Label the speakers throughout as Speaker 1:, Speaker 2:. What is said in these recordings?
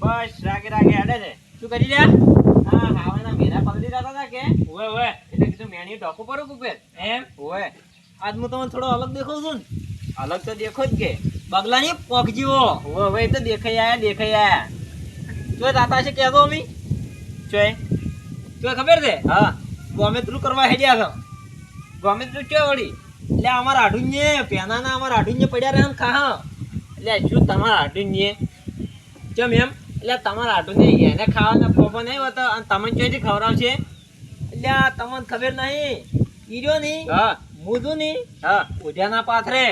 Speaker 1: બસ રાગે રાગે હેડે છે? શું કરી રહ્યા હા. હાવેના મેના પલળી રહ્યા હતા કે ઓવે એટલે કીધું મેણી ટોકો પર કુપે એમ ઓવે આજ હું તમને થોડો અલગ દેખાઉં છું ને અલગ તો દેખો જ કે જેવો ઓવે ઓવે એ તો દેખાઈ આયા દેખાઈ આયા જો દાતા છે. કહેતો અમી ચોય ચોય ખબર છે હા ગોમેત્રુ કરવા હેડ્યા છો તું ચો વળી. એટલે અમારા આઢુંજે પેનાના અમારા આઢુંજે પડ્યા રહ્યા ને ખા એટલે શું તમારા આઢુંજે ચમ એમ? એટલે તમારા આઢુંજે એને ખાવાના પોપો નહીં હોતો અને તમને ક્યાંથી ખવડાવશે એટલે તમને ખબર નહીં. ઈર્યો નહીં હા. મૂધું નહીં હા. ઓઢાના પાથરે.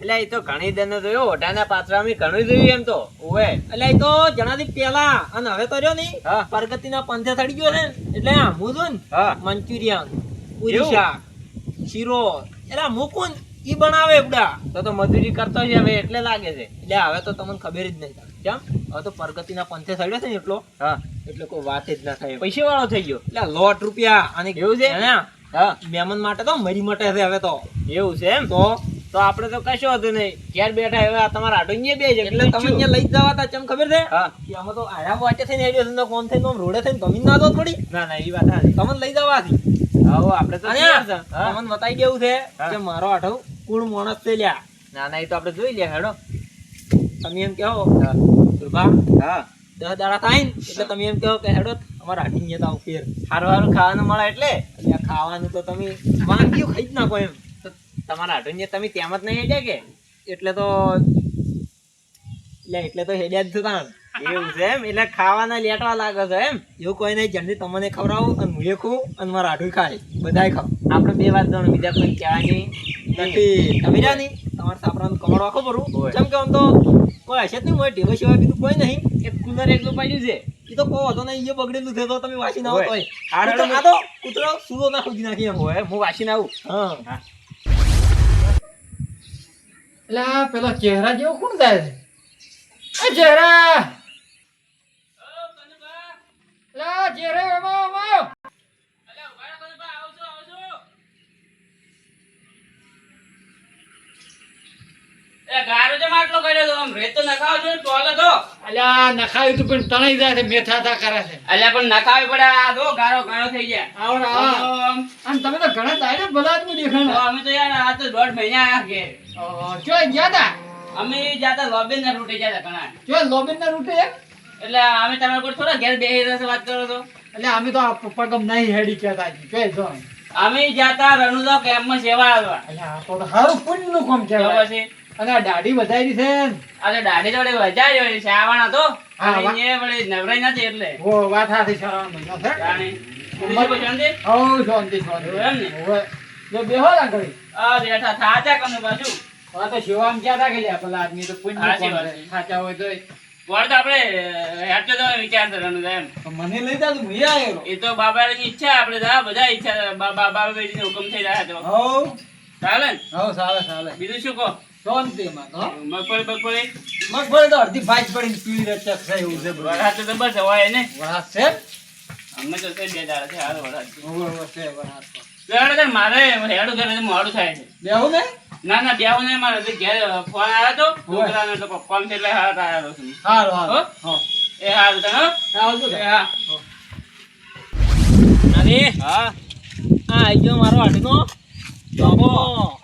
Speaker 1: એટલે એ તો ઘણી દને જોયો ઓઢાના પાથરા અમે ઘણું જોયું એમ તો. ઓવે. એટલે એ તો જણાથી પેલા અને હવે તો રહ્યો નહીં. પ્રગતિના પંથે થડી ગયો ને. એટલે મૂધું હા. મંચુરિયન પૂરી? શાક. શીરો. એટલે મુકુંદ ઈ બનાવે બડા. તો તો મજૂરી કરતો છે હવે એટલે લાગે છે. એટલે હવે તો તમને ખબર જ નહીં કેમ? હવે તો પ્રગતિના પંથે સડ્યો છે ને એટલો. હા. એટલે કોઈ વાત જ ના થાય પૈસા વાળો થઈ ગયો. એટલે લોટ રૂપિયા અને કેવું છે? હા. મહેમાન માટે તો મરી મટે છે હવે તો. એવું છે એમ? તો? તો આપણે તો કશો હતું નહીં. ક્યાર બેઠા હવે આ તમારા આટો બે છે. એટલે તમે અહીંયા લઈ જવા હતા ચમ ખબર છે? કે અમે તો આયા વાટે થઈને આવ્યો છે ફોન થઈને રોડે થઈને તમે ના દો થોડી. ના ના એ વાત તમને લઈ જવાથી. હવે આપણે તો તમને બતાવી દેવું છે કે મારો આઠો કુણ માણસ છે લ્યા. ના ના એ તો આપણે જોઈ લે હેડો. તમે એમ કહો હા. દસ દાડા થાય ને એટલે તમે એમ કહો કે હેડો અમારે હાટી તાવ ફેર. સારું સારું ખાવાનું મળે એટલે. એટલે ખાવાનું તો તમે વાનગીઓ ખાઈ જ નાખો એમ. તમારા હાટું તમે તેમ જ નહીં હેડ્યા કે? એટલે તો એટલે એટલે તો હેડ્યા જ થતા એવું છે એમ? એટલે ખાવાના લેટવા લાગે છે એમ? એવું કોઈ નહીં જલ્દી તમને ખવડાવું અને હું ખાઉં અને મારા આઠું ખાય બધાય ખાવ. આપણે બે વાત જાણો બીજા કોઈ કહેવાની નથી. તમે નહીં. તમારે સાપરાનું કમળ રાખો પરું જેમ કે આમ તો કોઈ હશે જ નહીં મોય ટેબલ સિવાય બીજું કોઈ નહીં. એક કુલર એકલું પડ્યું છે. એ તો કહો હતો નહીં એ બગડેલું છે તો તમે વાસી ના કૂતરો- આ તો કૂતરો સુરો ના ખોજી નાખી એમ. હોય હું વાસી ના આવું હા.
Speaker 2: એટલે પેલો ચહેરા જેવો કોણ થાય છે? ચહેરા! અલ્યા તું પણ તણાઈ જાય છે મેથા થા કરે છે.
Speaker 3: નખાવી પડે. આ દો ગારો ગારો થઈ ગયા.
Speaker 2: અને તમે તો ઘણા દાયરે ભલા આદમી દેખાણા.
Speaker 3: અમે તો યાર આ તો દોઢ મહિના આયા ઘેર.
Speaker 2: અ, ગયા
Speaker 3: અમે જાતા લોબેન ના રૂટે જતા ઘણા.
Speaker 2: લોબેન ના રૂટે?
Speaker 3: એટલે અમે તમારા પર થોડા ઘેર બે વાત કરો છો
Speaker 2: એટલે અમે તો પગમ નહીં હેડી કહેતા. ચોય જો
Speaker 3: અમે જાતા રણુદા કેમ્પમાં સેવા આવવા
Speaker 2: એટલે તો સારું પુણ્યનું કામ
Speaker 3: તો
Speaker 2: કહેવાય
Speaker 3: પછી
Speaker 2: અને આ દાઢી વધારી છે.
Speaker 3: આ તો દાઢી જોડે વધારી હોય શ્રાવણ હતો
Speaker 2: હા,
Speaker 3: એ વળી નવરાઈ નથી એટલે
Speaker 2: ઓ વાત હાથી શ્રાવણ મહિનો છે
Speaker 3: જાણે. શાંતિ?
Speaker 2: હઉ શાંતિ શાંતિ
Speaker 3: એમ ને?
Speaker 2: હોવે. જો બેહો ના ઘડી
Speaker 3: આ બેઠા થાચા કનું પાછું
Speaker 2: આ તો શિવામ ક્યાં તા કે પેલા આદમી તો પુણ્ય હોય તોય.
Speaker 3: વળ આપણે હેઠો તો વિચાર છે એમ.
Speaker 2: તો મને લઈ જા તું હું.
Speaker 3: એ તો બાબાની ઈચ્છા આપણે તો બધા ઈચ્છા બાબા બેટીનો હુકમ થઈ રહ્યા તો.
Speaker 2: હો
Speaker 3: ચાલે? ને
Speaker 2: હઉ, ચાલે ચાલે.
Speaker 3: બીજું શું કહો?
Speaker 2: શાંતિમાં તો, હો.
Speaker 3: મગફળી બગફળી?
Speaker 2: મગફળી તો અડધી ભાજ પડીને રચક છે એવું છે બધું.
Speaker 3: તો બસ હોય ને.
Speaker 2: વરાત છે?
Speaker 3: અમને તો બે દાડા છે હાલ
Speaker 2: હોવે, છે વરાત
Speaker 3: મારે હેડું ઘરે મોડું થાય છે.
Speaker 2: બેહું ને?
Speaker 3: ના ના બેવું નહીં મારે તો ઘેર ફોન આવ્યો તો છોકરાનો તો કોમ છે એટલે હાથ આવ્યો છું.
Speaker 2: હારું હારું.
Speaker 3: એ હારું તને
Speaker 2: આવજો
Speaker 3: હા.
Speaker 1: અરે હા. આ આઈ ગયો મારો હાટનો બાબો.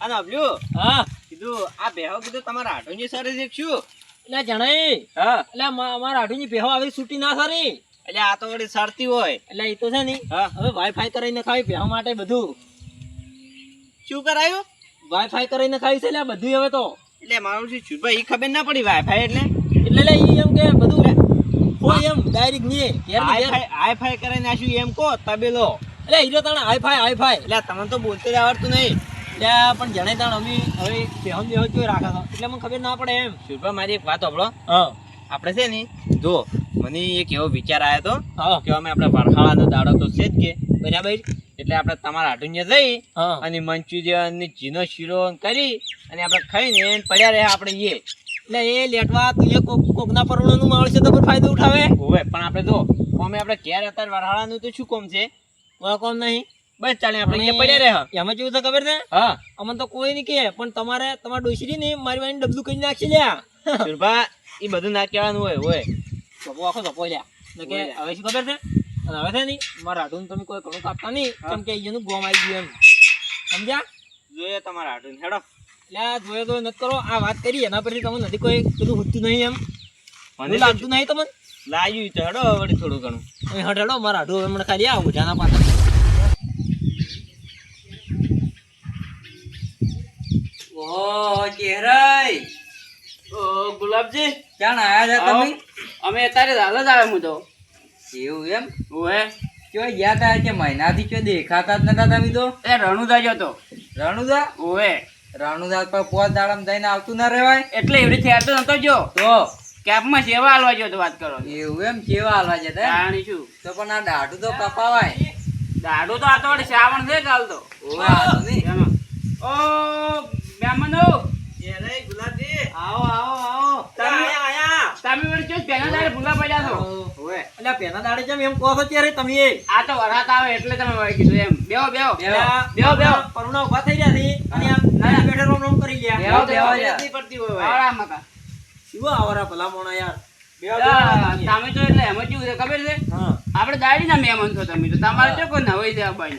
Speaker 1: અને અબલ્યું હા. કીધું આ બેહો કીધું તમારા હાટોની સરે શીખશું એટલે જણાય હા. એટલે મારા હાટોની બેહો આવી છૂટી ના સરી. એટલે આ તો વળી સરતી હોય. એટલે એ તો છે ને હવે વાઈફાઈ કરાવીને ખાવી બેહો માટે બધું. શું કરાયું? વાઈફાઈ કરાવીને ખાવી છે એટલે બધું હવે તો. એટલે મારું શું છું ભાઈ ખબર ના પડી વાઈફાઈ એટલે? એટલે લે એમ કે બધું કોઈ એમ ડાયરેક્ટની હાઈફાઈ કરાવીને આશું એમ કહો? તબેલો એટલે હીરો તાણ હાઈફાઈ હાઈફાઈ એટલે તમને તો બોલતે જ આવડતું નહીં. એટલે પણ જણે તાણ અમે હવે બેહમ બેહમ જોઈ રાખા એટલે મને ખબર ના પડે એમ. શુભા મારી એક વાત આપણો હા. આપણે છે ને જો મને એક એવો વિચાર આવ્યો હતો કે અમે આપણે વરખાળાનો દાડો તો છે જ કે બરાબર? એટલે આપણે તમારા હાટુંજે જઈ અને મંચુરિયન ને ચીનો શીરો કરી અને આપણે ખાઈને પડ્યા રહ્યા આપણે એ એટલે એ લેટવા તું એ કોક કોકના પરવળાનું મળશે તો પણ ફાયદો ઉઠાવે. હોવે પણ આપણે જો અમે આપણે ઘેર અત્યારે વરહાળાનું તો શું કોમ છે? કોઈ કોમ નહીં.
Speaker 4: બસ ચાલે આપણે અહીંયા પડ્યા રહ્યા.
Speaker 1: એમાં જેવું તો ખબર છે?
Speaker 4: હા.
Speaker 1: અમને તો કોઈ નહીં કે પણ તમારે તમારે ડોસરી ને મારી વાળી ડબલું કરી નાખી લ્યા.
Speaker 4: સુરભા એ બધું ના કહેવાનું હોય હોય.
Speaker 1: ધપો આખો ધપો લ્યા. એટલે કે હવે શું ખબર છે? અને હવે છે નહીં મારા રાઠું તમે કોઈ ઘણું કાપતા નહીં કેમ કે એનું ગોમ આવી ગયું એમ. સમજ્યા?
Speaker 4: જોઈએ તમારા રાઠું હેડો.
Speaker 1: એટલે જોયો તો નથી કરો આ વાત કરી એના પછી તમને નથી કોઈ પેલું હોતું નહીં એમ.
Speaker 4: મને
Speaker 1: મને લાગતું નહીં તમને?
Speaker 4: લાગ્યું તો હેડો વળી થોડું ઘણું.
Speaker 1: હડ હેડો મારા હાડું હમણાં ખાલી આ જાના પાછળ.
Speaker 5: ઓ
Speaker 3: ઓ ગુલાબજી.
Speaker 5: ક્યાં આયા
Speaker 3: તમે? અમે અત્યારે દાદા જ આવે હું તો.
Speaker 5: એવું એમ?
Speaker 3: ઓએ
Speaker 5: કયો ગયા તા કે મહિનાથી કયો દેખાતા જ નતા તમે તો?
Speaker 3: એ રણુદા જતો
Speaker 5: રણુદા?
Speaker 3: ઓએ
Speaker 5: રણુદા પર પોત દાડમ જઈને આવતું ના રહેવાય?
Speaker 3: એટલે એવડી થયા તો નતો જો
Speaker 5: તો?
Speaker 3: કેબમાં સેવા હાલવા જો તો વાત કરો.
Speaker 5: એવું એમ? કેવા હાલવા જતા?
Speaker 3: જાણી છું.
Speaker 5: તો પણ આ દાઢું તો કપાવાય.
Speaker 3: દાડો તો આ તો શ્રાવણ છે કાલ તો.
Speaker 5: તો.
Speaker 3: ઓ મહેમાનો
Speaker 4: ગુલાબજી.
Speaker 1: આવો આવો આવો.
Speaker 4: તમે આયા
Speaker 3: તમે વળી ચો દાડે ભૂલા પડ્યા છો?
Speaker 4: હોય
Speaker 1: એટલે પેના દાડે જેમ એમ કહો છો ત્યારે તમે એ.
Speaker 3: આ તો વરાત આવે એટલે તમે વળી કીધું એમ. બેહો બેહો.
Speaker 5: બેહો.
Speaker 3: બેહો બેહો.
Speaker 1: પરુણા ઊભા થઈ ગયા છે અને આમ નાના બેઠે રોમ રોમ કરી ગયા.
Speaker 5: બેહો, બેહો
Speaker 3: બેહો નથી પડતી હોય આવડા મકા.
Speaker 1: શું આવરા ભલા મોણા યાર?
Speaker 3: તમે તો એટલે એમ કેવું છે ખબર છે?
Speaker 1: હા.
Speaker 3: દાડી ના મહેમાન છો તમે તો તમારે તો કોઈ નવાઈ છે બાઈ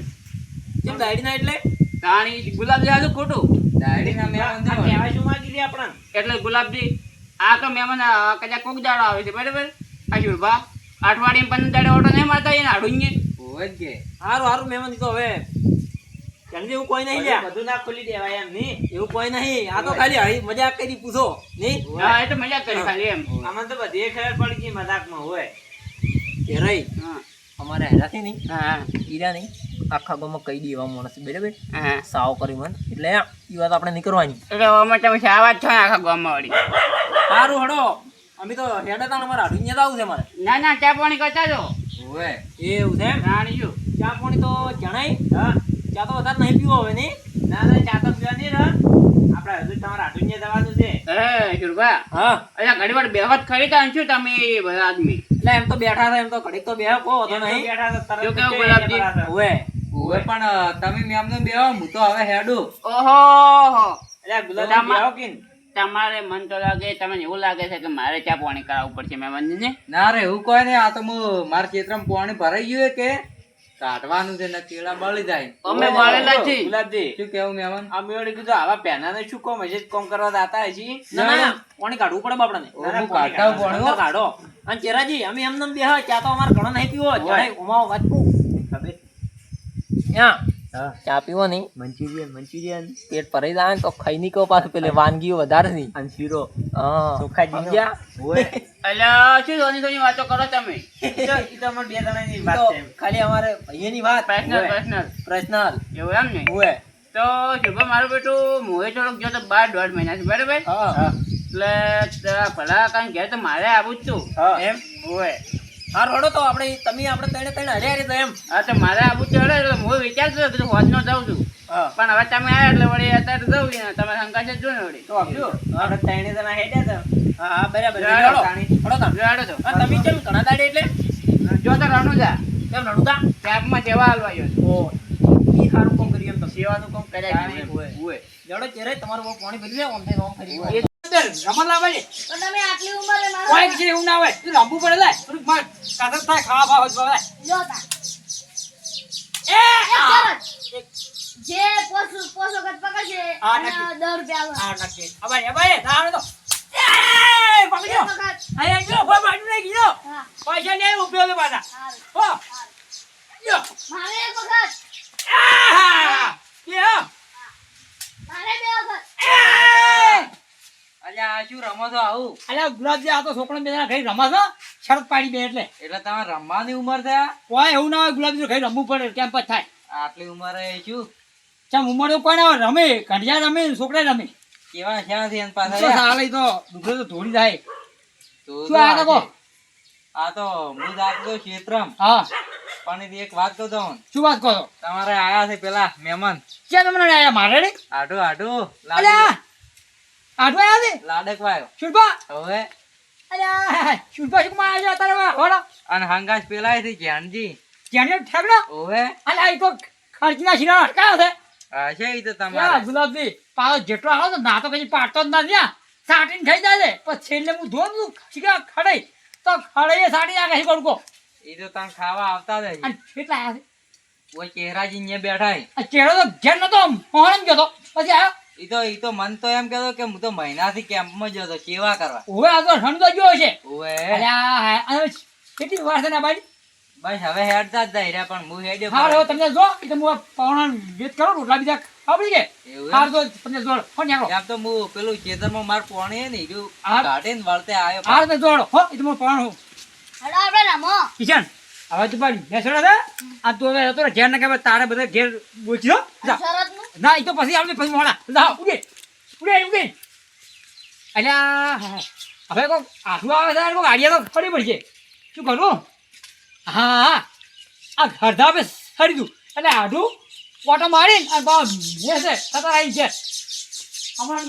Speaker 1: કેમ દાડી ના એટલે?
Speaker 3: તાણી ગુલાબ જાદુ ખોટું.
Speaker 5: દાઢીના મહેમાન તો
Speaker 4: કહેવાય શું માંગી લે આપણને
Speaker 3: એટલે ગુલાબજી આ તો મહેમાન કદાચ કોક દાડો આવે છે બરાબર? આ શુભા અઠવાડિયે પંદર દાડે ઓટો નહીં મારતા એને હાડું
Speaker 5: હોય જ કે.
Speaker 1: હારું હારું મહેમાન તો હવે. કેમકે એવું કોઈ નહીં લ્યા.
Speaker 4: બધું ના ખોલી દેવાય એમ નહીં?
Speaker 1: એવું કોઈ નહીં. આ તો ખાલી હળી મજાક કરી પૂછો નહીં?
Speaker 3: હા એ તો મજાક કરી ખાલી એમ.
Speaker 4: આમાં તો બધી ખબર પડી ગઈ મજાકમાં હોય.
Speaker 1: કે રહી
Speaker 3: હા.
Speaker 1: અમારે હેરાથી નહીં
Speaker 3: હા
Speaker 1: ઈરા નહીં આખા ગામમાં કહી દેવા માણસ બરાબર? સાવ કરી મન. એટલે એ વાત આપણે નહીં કરવાની.
Speaker 3: એટલે અમે તમે જ છો આખા ગામમાં વળી.
Speaker 1: સારું હડો. અમે તો હેડે તાણ મારા હાડું આવું છે મારે.
Speaker 3: ના ના ચા પાણી કરતા જો
Speaker 5: હોય
Speaker 1: એવું છે એમ? ચા પાણી તો જણાય.
Speaker 4: હા
Speaker 1: ચા તો વધારે નહીં પીવો હવે નહીં?
Speaker 4: ના ના ચા તો પીવા નહીં આપણે હજુ તમારા જવાનું છે.
Speaker 3: હે શુભા
Speaker 1: હા.
Speaker 3: અચ્છા ઘડી વાર બેહત ખરી તા શું તમે બધા આદમી?
Speaker 1: એટલે એમ તો બેઠા હતા એમ તો ઘડીક તો બેહો કહો તો નહીં.
Speaker 4: બેઠા તો તરત
Speaker 3: જો
Speaker 1: ઓવે
Speaker 5: પણ તમે મેમનો બેહો હું તો હવે હેડું.
Speaker 3: ઓહો
Speaker 4: અલ્યા ગુલાબજી
Speaker 3: બધામાં-
Speaker 4: બેહો કે
Speaker 3: તમારે મન તો લાગે તમને એવું લાગે છે કે મારે ચા પાણી કરાવવું પડશે મહેમાનને
Speaker 5: ના? રે એવું કોઈ નહીં આ તો હું મારા ખેતરમાં પાણી ભરાઈ ગયું કે? કાઢવાનું છે ને કેળા બળી જાય.
Speaker 3: અમે બળેલા છે
Speaker 4: ગુલાબજી
Speaker 5: શું કેવું મહેમાન?
Speaker 4: આ મેં વળી કીધું આવા પહેનાને શું કોમ હશે? કોમ કરવા દાતા હશે
Speaker 1: ના ના પાણી કાઢવું પડે બાપડાને.
Speaker 5: હું કાઢતા
Speaker 1: પાણી કાઢો. અને ચેરાજી અમે એમને એમ બેહો ચા તો અમારે ઘણો નહીં પીવો. જણાય ઉમાવો
Speaker 4: ખબર?
Speaker 1: ચા પીવો નહીં.
Speaker 4: Manchurian Manchurian.
Speaker 1: પેટ ભરાઈ જાય તો ખાઈ નહીં કહો પાછું પેલી વાનગીઓ વધારે નહીં.
Speaker 4: અને શીરો.
Speaker 1: હા.
Speaker 4: ચોખા? હોય
Speaker 3: અલ્યા શું ધોની ધોની વાતો કરો તમે?
Speaker 4: ઈ તો ઈ તો અમારે બે જણાની વાત છે.
Speaker 1: ખાલી અમારે ભાઈઓની વાત.
Speaker 3: પર્સનલ પર્સનલ
Speaker 1: પર્સનલ
Speaker 3: એવું એમ ને?
Speaker 1: હોય
Speaker 3: તો શુભમ મારું બેટું મોહે થોડોક જો તો બાર દોઢ મહિના છે બરાબર? એટલે ભલા કાંઈ ઘેર તો મારે આવું જ તું. એમ? હોય
Speaker 1: હા રોડો તો આપણે તમે આપણે ત્રણે ત્રણે હર્યા રે તો એમ.
Speaker 3: હા તો મારે આવું ચડે એટલે હું વિચારતો હતો કે હોજ નો જાઉં છું. પણ હવે તમે આવ્યા એટલે વળી અત્યારે જવું ને તમે શંકા છે જો ને વળી.
Speaker 1: તો આપજો.
Speaker 4: આપણે ત્રણે જણા હેડ્યા હતા.
Speaker 1: હા બરાબર.
Speaker 3: રડો
Speaker 1: રડો હડો.
Speaker 3: રડો
Speaker 1: હા, તમે કેમ ઘણા દાડે એટલે?
Speaker 3: જો તો રણું જા.
Speaker 1: કેમ રડુતા
Speaker 3: કેબમાં જેવા હાલવા ગયો
Speaker 1: ઓ ઈ સારું કોમ કરી એમ તો.
Speaker 3: સેવાનું કોમ કર્યા
Speaker 1: તાણી હોય.
Speaker 3: એમ. હોય.
Speaker 1: જડો ચેરે તમારું બહુ પાણી ભરી લે ઓમ તે ઓમ ફરી
Speaker 3: એ અંદર રમણ
Speaker 6: તો તમે આટલી ઉંમરે મારો
Speaker 3: કોઈ કીધું એવું ના હોય તું રમવું પડે લાય થોડુંક માર કાતર થાય ખાવા ભાવ જ ભાવે એ
Speaker 6: જે પોસ પોસ વખત પકડશે
Speaker 3: નક્કી.
Speaker 6: દસ રૂપિયા આલવા.
Speaker 3: આ નક્કી અબાય અબાય ના આવે તો. એ પકડી
Speaker 6: એક
Speaker 3: લો
Speaker 6: વખત
Speaker 3: કોઈ બાજુ ગયો. પૈસા નહીં ઉપયોગ પાછા. હો. યો
Speaker 6: મારે એક વખત.
Speaker 3: આહા. કે
Speaker 6: મારે બે વખત.
Speaker 5: અલ્યા શું રમો છો આવું?
Speaker 3: અલ્યા ગુલાબજી આ તો છોકરા બે ઘરે રમા છો? શરત પાડી બે એટલે.
Speaker 5: એટલે તમારે રમવાની ઉંમર થયા
Speaker 3: કોઈ એવું ના હોય ગુલાબજી ઘરે રમવું પડે કેમ પછી થાય?
Speaker 5: આટલી ઉંમરે શું?
Speaker 3: ચમ ઉંમર કોઈ ના રમે કંઢિયા રમે છોકરા રમે.
Speaker 5: કેવા ક્યાંથી એન
Speaker 3: તો
Speaker 5: પાછા
Speaker 3: તો દુખે તો થોડી જાય. શું આ
Speaker 5: તો
Speaker 3: કહો?
Speaker 5: આ તો હું જાતો તો ક્ષેત્રમ.
Speaker 3: હા.
Speaker 5: પણ એક વાત કહું તમને
Speaker 3: શું વાત કહો
Speaker 5: તમારે આયા છે પેલા મહેમાન.
Speaker 3: ક્યાં તમને આયા? મારે રે અલ્યા! આઠવા આવ્યા છે
Speaker 5: લાડક વાયો
Speaker 3: શુલ્પા?
Speaker 5: હવે?
Speaker 3: અલ્યા શુલ્પા શું માં આવ્યા તારે હોડા
Speaker 5: અને હંગાસ પેલા થી જ્ઞાનજી.
Speaker 3: ત્યાં ઠેકડો?
Speaker 5: ઓવે
Speaker 3: અલ્યા એ તો
Speaker 2: હરકીના શીરા અટકાયો છે.
Speaker 5: હા છે ઈ તો તમારે.
Speaker 2: ગુલાબજી પાછો જેટલો આવો તો ના તો કઈ પાડતો જ ના ત્યાં સાટીને ખાઈ જાય છે. પણ છેલ્લે હું ધોમ છું શીરા ખડાઈ તો ખડાઈએ સાટી આ કહી કડકો
Speaker 5: એ તો તમે ખાવા આવતા જ.
Speaker 2: અને કેટલા આયા છે?
Speaker 5: ઓય ચહેરાજી અહીંયા બેઠા
Speaker 2: ચહેરો તો ઘેર નતો મોહન ગયો તો. પછી આવ્યો?
Speaker 5: ઈ તો ઈ તો મન તો એમ કેતો કે હું તો મહિનાથી કેમ્પમાં જ હતો સેવા કરવા?
Speaker 2: ઓવે આ તો સમજો ગયો છે.
Speaker 5: ઓવે
Speaker 2: અલ્યા કેટલી વાર છે ને બાજુ?
Speaker 5: બસ હવે હેડતા જ જાય રહ્યા પણ હું હેડ્યો
Speaker 2: હા હવે તમને જો ઈ તો હું પાવણા વેત કરું રોટલા બીજા આવડી કે હાર તો તમને જોડ ફોન નીકળો
Speaker 5: એમ તો હું પેલું ખેતરમાં માર પોણી હે ને ઈ રહ્યું
Speaker 2: હા.
Speaker 5: કાઢીને વળતે આયો
Speaker 2: હાર તો જોડ હો ઈ તો હું પવન હું.
Speaker 6: હલો આપણે રમો
Speaker 2: કિશન હવે તું પાડી. બેસડો છે આ તું હવે હતો ઘેર ના કે તારે બધા ઘેર બોચી દો ના? એ તો પછી આવડે પછી મોડા. જા ઉગે. ઉગે ઉગે. અલ્યા હવે કોક આઠું આવે છે કોક આડિયા તો ફરી પડશે. શું કરું? હા હા. આ ઘરધા પે સડી દઉં. એટલે આઢું ઓટો મારીને અને બા બેસે તરત આવી છે. અમારે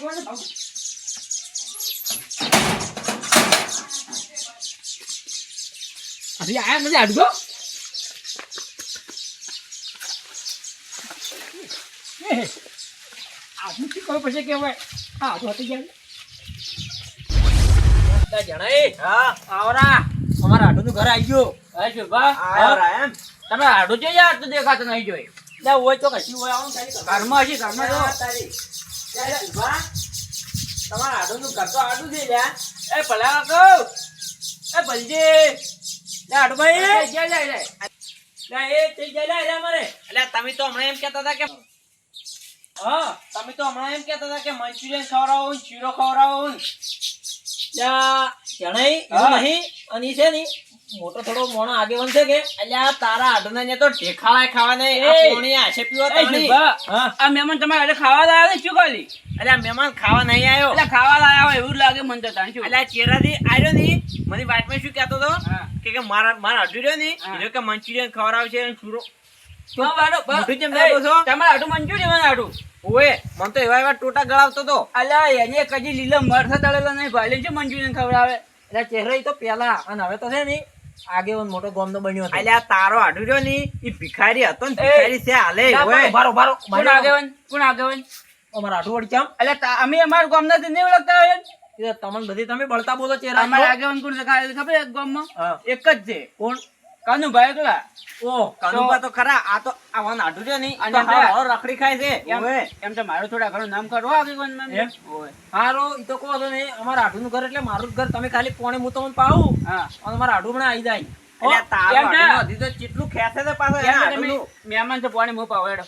Speaker 2: નથી આઢું તો એ, આઢું શું કરવું પડશે કે હવે હા આઢું હતી ગયા
Speaker 1: જણાઈ હા આવરા અમારા આડું ઘર આવી ગયો
Speaker 3: હા શુભા
Speaker 1: આવરા એમ
Speaker 3: તમે હાડું જોઈએ યાર તો દેખાતું નહીં જોઈ
Speaker 1: લે હોય તો કશી હોય આવું ઘરમાં.
Speaker 3: હશે ઘરમાં
Speaker 1: ઊભા. તમારા આડું ઘર તો આડું છે લ્યા
Speaker 3: એ ભલા કહું
Speaker 1: એ ભલજી તમે તો હમણાં એમ કહેતા હતા કે હા. તમે તો હમણાં એમ કહેતા હતા કે મંચુરિયન ખવડાવો ને ખવડાવો ને. લ્યા, જણાઈ એવું
Speaker 3: હા.
Speaker 1: નહીં અને છે ને મોટો થોડો મોણો આગે છે કે અલ્યા તારા આડુના ને તો ઢેખાળા ખાવા નહીં પોણી આશે પીવો તાણી.
Speaker 3: આ મહેમાન તમારે હારે ખાવા લાયા ને શું કરી
Speaker 1: અલ્યા મહેમાન ખાવા નહીં આવ્યો.
Speaker 3: એટલે ખાવા લાયા હોય એવું લાગે મને તો તાણ શું.
Speaker 1: અલ્યા ચેરાથી આવ્યો ની મને વાતમાં શું કહેતો હતો? કે કે મારા મારા અડ્ડુ રહ્યો ને એટલે કે મંચુરિયન અને છો?
Speaker 3: એ, ખવડાવે.
Speaker 1: એટલે ચહેરો તો પેલા અને હવે તો છે ને આગેવાન મોટો ગોમનો બન્યો અલ્યા તારો આડુ રહ્યો ની ઈ ભિખારી હતો ને
Speaker 3: એ.
Speaker 1: ભિખારી છે હાલે
Speaker 3: ના,
Speaker 1: ઓએ.
Speaker 3: બારો,
Speaker 1: બારો
Speaker 3: કોણ આગેવાન? કોણ આગેવાન?
Speaker 1: અમારા ચમ
Speaker 3: અલ્યા અમે અમારા ગામ નથી નહીં ઓળખતા હોય
Speaker 1: એ તમને બધી તમે બળતા બોલો ચહેરા
Speaker 3: અમારા આગેવાન કોણ છે? ખબર એક ગામમાં?
Speaker 1: હા.
Speaker 3: એક જ છે. કોણ? કાનુભાઈ એકલા.
Speaker 1: ઓ કાનુભા તો ખરા. આ તો આ વાન આડુ રહ્યો ની
Speaker 3: અને
Speaker 1: તો હાવ રખડી ખાય છે. ઓએ
Speaker 3: એમ તો મારું થોડા ઘણું નામ કરો આગેવાનમાં
Speaker 1: ઓએ હારો ઈ તો કહો છો ને અમારા આડુનું ઘર એટલે મારું ઘર. તમે ખાલી પોણે હું તમને પાવું
Speaker 3: હા.
Speaker 1: અને મારા આઢું પણ આવી જાય. એટલે તારું આઢું તો કેટલું ખેંચે છે પાછો એના
Speaker 3: તો. મહેમાન તો પોણે મોં પાવો એડો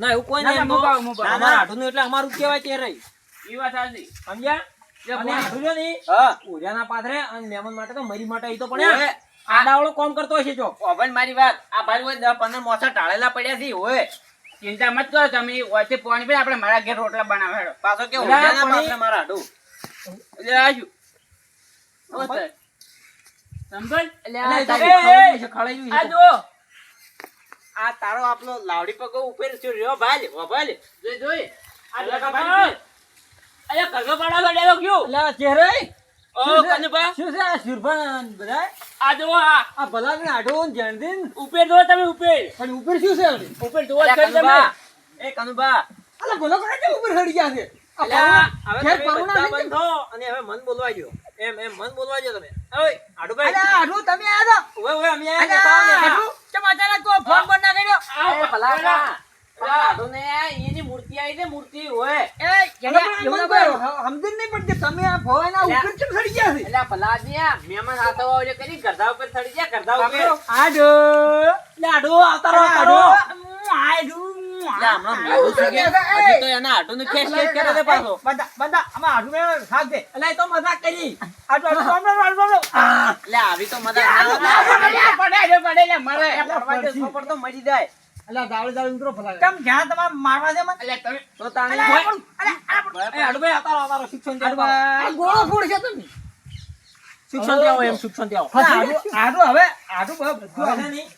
Speaker 1: ના એવું કોઈ નહીં.
Speaker 3: મું પાવું, મું પાવું.
Speaker 1: ના, ના, એટલે અમારું કહેવાય કે રહી
Speaker 3: ઈ વાત સાચી.
Speaker 1: સમજ્યા?
Speaker 3: જે
Speaker 1: અને
Speaker 3: પાણી-
Speaker 1: આડું જો ની
Speaker 3: હા.
Speaker 1: ઓઢિયાના પાથરે અને મહેમાન માટે તો મરી માટે તો
Speaker 3: ઓવે.
Speaker 1: પણ કોમ કરતો હશે જો.
Speaker 3: ઓભણ મારી વાત.
Speaker 1: આ ભાઈ દસ પંદર મોસા ટાળેલા પડ્યા છે ઓય.
Speaker 3: ચિંતા મત કરો તમે વચ્ચે પાણી પી આપણે મારા ઘેર રોટલા બનાવે
Speaker 1: પાછો કે
Speaker 3: ઓલા
Speaker 1: પાથરે મારા આડું
Speaker 3: એટલે આજુ
Speaker 1: સંભળ.
Speaker 3: સંભળ. એટલે
Speaker 1: તારી.
Speaker 3: આ જો
Speaker 1: આ આપણો લાવડી પગો ઉપર છે રહ્યો ભાઈ
Speaker 3: જોઈ આ લગા ભાઈ. અલ્યા કગો પાડો તો ડેલો કયો
Speaker 1: ચહેરે
Speaker 3: ઓ
Speaker 1: શું શું છે આ સુરભાન બધા
Speaker 3: આ જો આ.
Speaker 1: આ ભલા ને આડો ને. જણદીન
Speaker 3: ઉપર જો તમે ઉપર.
Speaker 1: પણ ઉપર શું છે
Speaker 3: ઉપર જોવા કરી તમે.
Speaker 1: એ કનુભા.
Speaker 5: અલા ભલો કરે કે ઉપર ચડી ગયા છે? આ
Speaker 1: હવે
Speaker 5: પરુણા
Speaker 1: બધા
Speaker 5: નહીં
Speaker 1: બંધ થો અને હવે મન બોલવા દ્યો. એમ એમ મન બોલવા દ્યો તમે. ઓય
Speaker 5: અલા, તમે આયા છો?
Speaker 1: ઓય ઓય અમે આયા ને.
Speaker 5: તો ફોન બંધ કર્યો?
Speaker 1: ભલા. એની મૂર્તિ આવી મૂર્તિ કરો.
Speaker 5: હ- સમજણ નહીં પડતી. તમે આ ભવાના ઉપર ચમ ચડી ગયા છે?
Speaker 1: એટલે ભલા જ્યાં મહેમાન આતો હોય કરી ગરધા ઉપર ગયા ગરધા ઉપર. આડુ.
Speaker 3: મરી
Speaker 1: જાય.
Speaker 5: અલા, દાવડે દાવડે ઉતરો ફલા ચમ જ્યાં તમાર મારવા છે મને?
Speaker 3: એટલે તમે
Speaker 1: તો તાણી
Speaker 5: અલા,
Speaker 1: હોય. અડબે આવતા રહો. શિક્ષણ ત્યાં
Speaker 5: આ ગોળો ફૂડ છે તમે.
Speaker 1: શિક્ષણ આવો એમ શિક્ષણ
Speaker 5: આઢું, આઢું હવે આડું બધું
Speaker 1: હવે નહીં?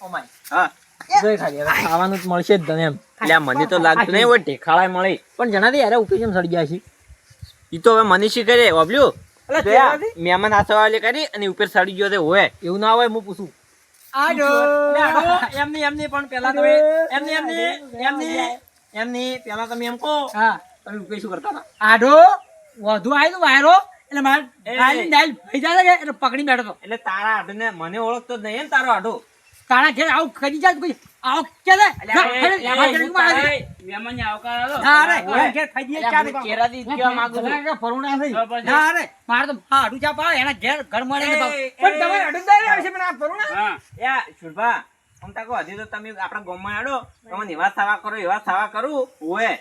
Speaker 1: ઓમાય.
Speaker 3: હા
Speaker 1: જોઈ ખાલી હવે ખાવાનું જ મળશે જ તને એમ એટલે મને તો લાગતું નહીં હોય ઢેખાળાય મળે પણ જણાથી યાર ઉપર કેમ સડી ગયા છે એ તો હવે મનીષી કરે ઓબલ્યું? મહેમાન આસવાલે કરી અને ઉપર સડી ગયો તે હોય એવું ના હોય હું પૂછું
Speaker 2: આડો
Speaker 1: એમની એમની પણ પેલા તમે એમની એમની એમની એમની પેલા તમે એમ કહો
Speaker 2: હા.
Speaker 1: તમે શું કરતા
Speaker 2: આડો વધુ આવ્યો વાયરો એટલે મારે. ડાયલ થઈ જાય એટલે પકડી બેઠો તો
Speaker 1: એટલે તારા આઢને મને ઓળખતો જ નહીં તારો આઢો
Speaker 2: તારા ઘેર આવું કરી જાય કોઈ આવું કે લે ના,
Speaker 3: આવકાર.
Speaker 2: ના રે ઘેર ખાઈ દઈએ
Speaker 3: માંગુ છું.
Speaker 2: થઈ. ના રે મારે તો હા ચા પાડે એના ઘેર ઘર મળે ને
Speaker 1: એ,
Speaker 2: ભાવ.
Speaker 1: એ,
Speaker 2: પણ તમારે અડું આવશે પણ આ પરુણા
Speaker 1: યા શુરભા આમ તાકો હજી તો તમે આપણા ગામમાં આડો તમે નિવાસ સાવા કરો એવા સાવા કરું ઓએ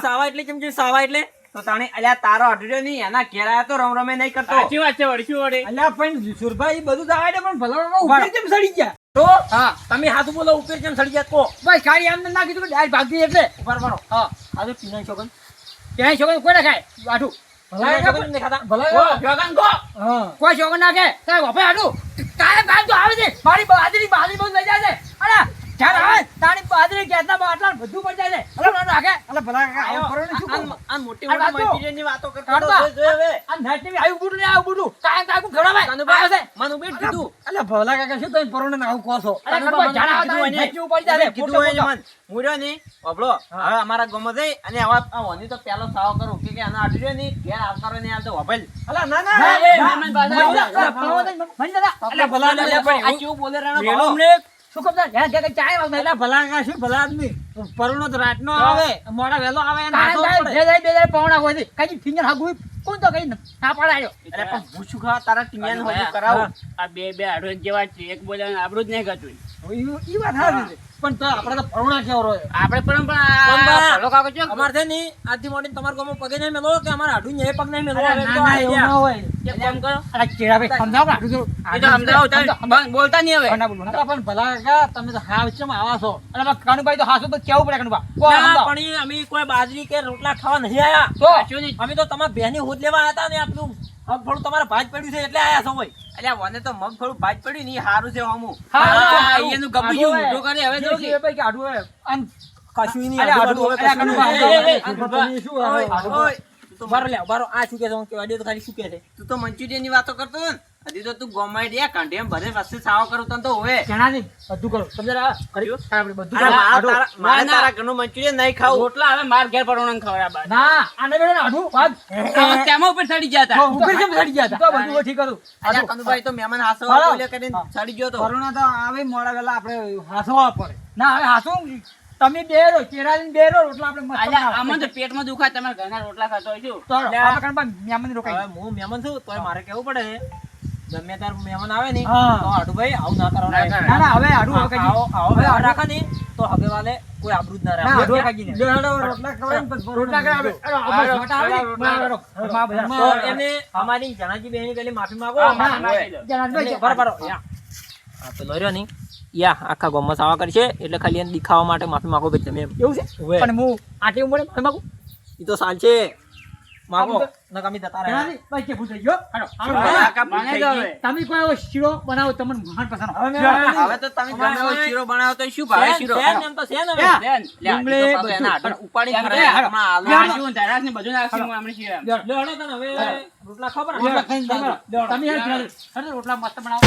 Speaker 1: સાવા એટલે કેમ છે? સાવા એટલે? તો તાણે અલ્યા તારો અઢળ્યો નહીં એના ઘેરાયા તો રમ રમે નહીં કરતો.
Speaker 3: સાચી વાત છે વળી, શું
Speaker 2: અલ્યા પણ સુરભાઈ બધું તો આવડે પણ ભલા ઉપર કેમ સડી ગયા?
Speaker 1: તો?
Speaker 2: હા
Speaker 1: તમે હાથ બોલો ઉપર કેમ સડી ગયા કો
Speaker 2: ભાઈ ખાલી આમ ના કીધું કે ડાયરેક્ટ ભાગી એટલે.
Speaker 1: ઉપર રહો
Speaker 2: હા.
Speaker 1: આ તો પીના છોકન
Speaker 2: ક્યાંય છોકન કોઈ ના ખાય? આઠું
Speaker 1: પીના છોકન નહીં ખાતા
Speaker 2: કોઈ છોકન ના ખાય? તારે વફે આઠું કાલે કાયમ તો આવે છે. મારી બાજરી બાજરી બધું લઈ જાય છે. અરે જ્યારે આવે તારી બાજરી ગેસના બાટલા બધું પડી જાય છે અરે નાખે અરે ભલા કાકા આવું કરો ને શું
Speaker 1: આ મોટી મોટી
Speaker 2: વાતો.
Speaker 1: વાતો કરતો જોઈ હવે
Speaker 2: આ નેટ આવું બુડું ને આવું બુડું કાયમ કાયમ ખવડાવે
Speaker 1: કાનુભાઈ,
Speaker 2: આવે છે
Speaker 1: મને ઊભી કીધું
Speaker 2: અલે ભલા કાકા શું તમે પરોણે આવું કહો છો અરે કાકા જાણા
Speaker 1: કીધું એને.
Speaker 2: નેટ ટીવી જાય
Speaker 1: કીધું એને મન. મુર્યો નહીં, અભળો. હવે અમારા જઈ અને આવા આ વોની તો પેલો સાવ કરો કે કે આનો ઘેર આવકારો વભલ. અલા, ના, ના,
Speaker 2: મન. જા, ભલા વખત મન જા, જા.
Speaker 1: અલા, ભલા ના આ કેવું બોલે રાણા ભાવ?
Speaker 2: શું થાય? જ્યાં જ્યાં ચાય વાગતા એટલે ભલા કા શું ભલા આદમી?
Speaker 1: પરુણો તો રાતનો આવે, મોડા વેલો આવે હાંસવો
Speaker 2: કાયમ
Speaker 1: પડે.
Speaker 2: બે બે દાડે હોય કઈ ફિંગર હાગુ કોણ તો કઈ ના પડાયો?
Speaker 1: અરે, પણ હું શું ખાવા? તારા ટીંગાનું
Speaker 3: હોય
Speaker 1: કરાવ.
Speaker 3: આ બે બે આડો જેવા છે એક બોલે આબરૂ જ નહીં કરતું
Speaker 2: ઈ વાત હારી. પણ તો આપણે તો પરુણા કેવો રહ્યો?
Speaker 3: આપણે પણ પણ કાકો
Speaker 1: અમારે છે ને, આજથી મોડી તમારા ગામમાં પગે નહીં મેલો કે અમારે આડું ન્યાય પગ નહીં મેલો. હવે તો
Speaker 2: એવું ના હોય.
Speaker 3: એક કામ કરો.
Speaker 2: અરે ચેડાભાઈ સમજાવો ને. આટલું તો-
Speaker 3: એ તો સમજાવો. તમે બોલતા નહીં હવે.
Speaker 2: ના બોલો ના. પણ ભલા કાકા તમે તો હાવ ચમ આવા છો? અને બા કાનુભાઈ તો હાસુ તો કેવું પડે કાનુભા
Speaker 1: ના, પણ અમે કોઈ બાજરી કે રોટલા ખાવા નહીં આયા.
Speaker 2: તો.
Speaker 1: અમે તો તમારા બેની હોદ લેવા હતા ને આપણું મગફળું તમારે ભાજ પડ્યું છે એટલે આયા છો ભાઈ અલ્યા મને તો મગફળું ભાજ પડ્યું ને સારું છે હમું
Speaker 3: એનું
Speaker 2: હોય.
Speaker 3: મોટું કરે હવે
Speaker 2: જો કે ભાઈ કે આડું હોય. અને
Speaker 1: કશું નહીં આડું હવે કશું નહીં.
Speaker 2: શું
Speaker 1: ઓય, તું બારો લે, બારો, આ શું કે છે? હું કહેવા દે તો ખાલી શું કે છે? તું તો મંચુરિયનની વાતો કરતો ને હજી તો તું ગોમાઈ દે કાંઠે એમ ભરે વસ્તુ સાવ કરું તને તો હોવે.
Speaker 2: જણાજી, બધું કરો. સમજાય કરી આપણે બધું કરો.
Speaker 1: મારા તારા- ઘરનું મંચુરિયન નહીં ખાવું.
Speaker 3: રોટલા હવે માર ઘેર પડવાના ખવડાવવા બાદ.
Speaker 2: ના આને બેને આડું વાત.
Speaker 3: તેમાં ઉપર ચડી ગયા હતા.
Speaker 2: ઉપર કેમ ચડી ગયા હતા? તો બધું ઠીક
Speaker 1: કરું
Speaker 2: આડું.
Speaker 1: કનુભાઈ તો મહેમાન હાસો બોલે કરીને ચડી ગયો તો.
Speaker 2: કરુણા તો આવે મોડા વેલા આપણે હાસવા પડે. ના હવે હાંસવું તમે બે રો કેરાલીન બે રો રોટલા આપણે મસ્ત.
Speaker 3: આમાં તો પેટમાં દુખાય તમે ઘરના રોટલા ખાતો હોય છો
Speaker 2: તો આપણે મહેમાન બા રોકાઈ
Speaker 1: હું મહેમાન છું તોય મારે કેવું પડે? ગમે તાર મહેમાન આવે ને તો આડુ ભાઈ આવું ના કરવાનું
Speaker 3: ના
Speaker 2: ના ના હવે આડુ હવે કઈ
Speaker 1: આવો આવો
Speaker 2: હવે
Speaker 1: રાખે ને તો હગેવાલે કોઈ આબરૂ જ ના રાખે.
Speaker 2: આડુ આડું ને.
Speaker 1: રોટલા પછી
Speaker 2: રોટલા કરે અરે, આપણે આવે.
Speaker 1: તો એને અમારી જણાજી બહેની પેલી માફી માંગો.
Speaker 3: માંગી
Speaker 1: બરાબર બરાબર યા આ પેલો રહ્યો ની યા આખા ગામમાં સાવા કરશે એટલે ખાલી એને દેખાવા માટે માફી માંગો ભાઈ તમે એમ.
Speaker 2: એવું છે? પણ હું આટલી ઉંમરે માફી માંગુ?
Speaker 1: એ તો સાલ છે. માંગો.
Speaker 2: આમ
Speaker 1: જતા રહ્યા
Speaker 2: ભાઈ કે ભૂલ ગયો. હાલો, હવે.
Speaker 3: હવે.
Speaker 2: તમે કોઈ શીરો બનાવો તમને મહાન પસંદ
Speaker 1: હવે તો તમે ગમે શીરો બનાવો તો શું ભાવે શીરો? એમ તો છે ને
Speaker 2: શેન.
Speaker 3: બેન, લે, આ
Speaker 2: ડુંગળી,
Speaker 3: તો પાછો એના
Speaker 2: બધું.
Speaker 1: ઉપાડી
Speaker 3: ત્યાં
Speaker 1: હમણાં હાલો.
Speaker 3: નાખ્યું, ધરાશ ને બધું નાખ્યું, હું હમણાં શીરા.
Speaker 1: લે હળો તને હવે રોટલા
Speaker 2: ખાઈને તમે યાર, રોટલા મસ્ત બનાવો.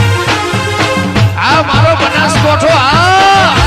Speaker 7: આ મારો બનાસકોઠો આ!